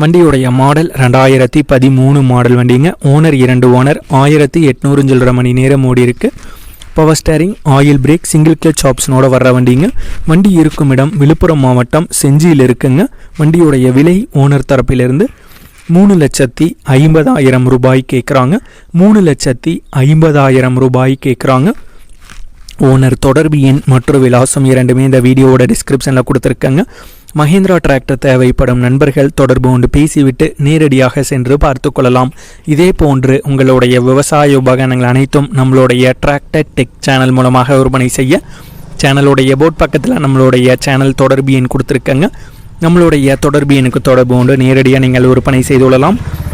வண்டியுடைய மாடல் ரெண்டாயிரத்தி பதிமூணு மாடல் வண்டிங்க. ஓனர் இரண்டு ஓனர் ஆயிரத்தி எட்நூறு சில்லரை மணி நேரம் ஓடி இருக்கு. Power steering oil brake single clutch ஆப்ஷனோட வர்ற வண்டிங்க. வண்டி இருக்கும் இடம் விழுப்புரம் மாவட்டம் செஞ்சியில் இருக்குங்க. வண்டியுடைய விலை ஓனர் தரப்பிலிருந்து மூணு லட்சத்தி ஐம்பதாயிரம் ரூபாய் கேட்குறாங்க மூணு லட்சத்தி ஐம்பதாயிரம் ரூபாய் கேட்குறாங்க ஓனர் தொடர்பு எண் மற்றும் விலாசம் இரண்டுமே இந்த வீடியோவோட டிஸ்கிரிப்ஷனில் கொடுத்துருக்காங்க. மஹேந்திரா டிராக்டர் தேவைப்படும் நண்பர்கள் தொடர்பு கொண்டு பேசிவிட்டு நேரடியாக சென்று பார்த்து கொள்ளலாம். இதே போன்று உங்களுடைய விவசாய உபகரணங்கள் அனைத்தும் நம்மளுடைய டிராக்டர் டெக் சேனல் மூலமாக விற்பனை செய்ய சேனலுடைய போட் பக்கத்தில் நம்மளுடைய சேனல் தொடர்பு எண் கொடுத்துருக்காங்க. நம்மளுடைய தொடர்பு எண்ணுக்கு தொடர்பு கொண்டு நேரடியாக நீங்கள் விற்பனை செய்து கொள்ளலாம்.